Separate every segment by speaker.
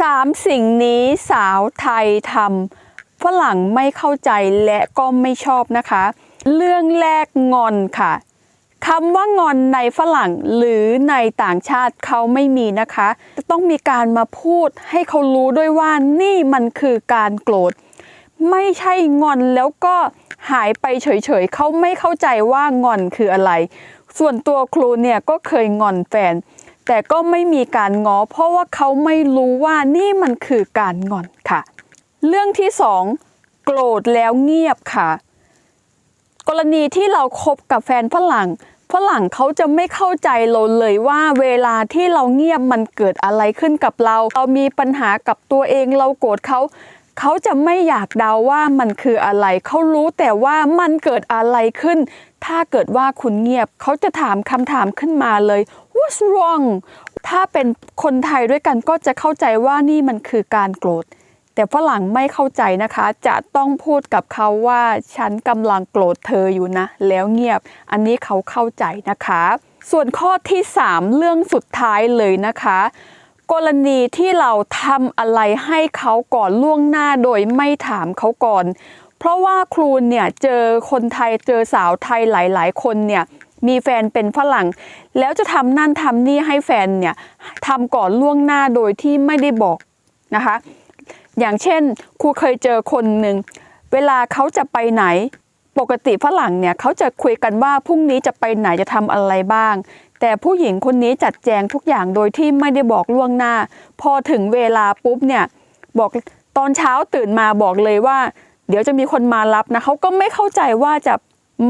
Speaker 1: สามสิ่งนี้สาวไทยทำฝรั่งไม่เข้าใจและก็ไม่ชอบนะคะ เรื่องแรกงอนค่ะคำว่างอนในฝรั่งหรือในต่างชาติเขาไม่มีนะคะ จะต้องมีการมาพูดให้เขารู้ด้วยว่านี่มันคือการโกรธ ไม่ใช่งอนแล้วก็หายไปเฉยๆเขาไม่เข้าใจว่างอนคืออะไร ส่วนตัวครูเนี่ยก็เคยงอนแฟน แต่ก็ไม่มีการง้อเพราะว่าเขาไม่รู้ว่านี่มันคือการงอนค่ะ เรื่องที่สองโกรธแล้วเงียบค่ะ กรณีที่เราคบกับแฟนฝรั่งฝรั่งเขาจะไม่เข้าใจเราเลยว่าเวลาที่เราเงียบมันเกิดอะไรขึ้นกับเรา เรามีปัญหากับตัวเองเราโกรธเขา เขาจะไม่อยากเดาว่ามันคืออะไร เขารู้แต่ว่ามันเกิดอะไรขึ้น ถ้าเกิดว่าคุณเงียบ เขาจะถามคำถามขึ้นมาเลย what's wrong ถ้าเป็นคนไทยด้วยกันก็จะเข้าใจว่านี่มันคือการโกรธ แต่ฝรั่งไม่เข้าใจนะคะ จะต้องพูดกับเขาว่าฉันกำลังโกรธเธออยู่นะ แล้วเงียบ อันนี้เขาเข้าใจนะคะ ส่วนข้อที่ 3 เรื่องสุดท้ายเลยนะคะกรณีที่เราทำอะไรให้เขาก่อนล่วงหน้าโดยไม่ถามเขาก่อน เพราะว่าครูเนี่ยเจอคนไทยเจอสาวไทยหลาย ๆ คนเนี่ย มีแฟนเป็นฝรั่ง แล้วจะทำนั่นทำนี่ให้แฟนเนี่ยทำก่อนล่วงหน้าโดยที่ไม่ได้บอกนะคะ อย่างเช่นครูเคยเจอคนหนึ่งเวลาเขาจะไปไหน ปกติฝรั่งเนี่ยเขาจะคุยกันว่าพรุ่งนี้จะไปไหนจะทำอะไรบ้าง แต่ผู้หญิงคนนี้จัดแจงทุกอย่างโดยที่ไม่ได้บอกล่วงหน้า พอถึงเวลาปุ๊บเนี่ยบอกตอนเช้าตื่นมาบอกเลยว่า เดี๋ยวจะมีคนมารับนะเขาก็ไม่เข้าใจว่าจะ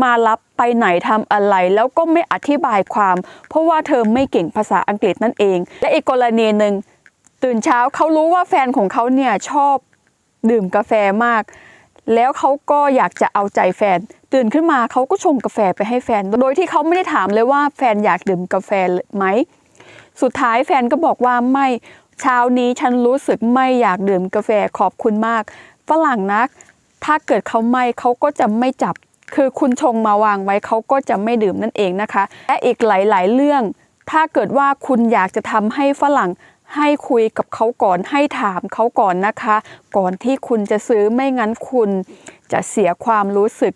Speaker 1: มารับไปไหนทำอะไร แล้วก็ไม่อธิบายความ เพราะว่าเธอไม่เก่งภาษาอังกฤษนั่นเอง และอีกกรณีหนึ่งตื่นเช้าเขารู้ว่าแฟนของเขาเนี่ยชอบดื่มกาแฟมาก แล้วเขาก็อยากจะเอาใจแฟน ตื่นขึ้นมาเขาก็ชงกาแฟไปให้แฟน โดยที่เขาไม่ได้ถามเลยว่าแฟนอยากดื่มกาแฟไหมสุดท้ายแฟนก็บอกว่าไม่เช้านี้ฉันรู้สึกไม่อยากดื่มกาแฟขอบคุณมากฝรั่งนัก ถ้าเกิดเขาไม่เขาก็จะไม่จับ คือคุณชงมาวางไว้เขาก็จะไม่ดื่มนั่นเองนะคะ และอีกหลาย ๆ เรื่อง ถ้าเกิดว่าคุณอยากจะทำให้ฝรั่งให้คุยกับเขาก่อนให้ถามเขาก่อนนะคะ ก่อนที่คุณจะซื้อไม่งั้นคุณจะเสียความรู้สึก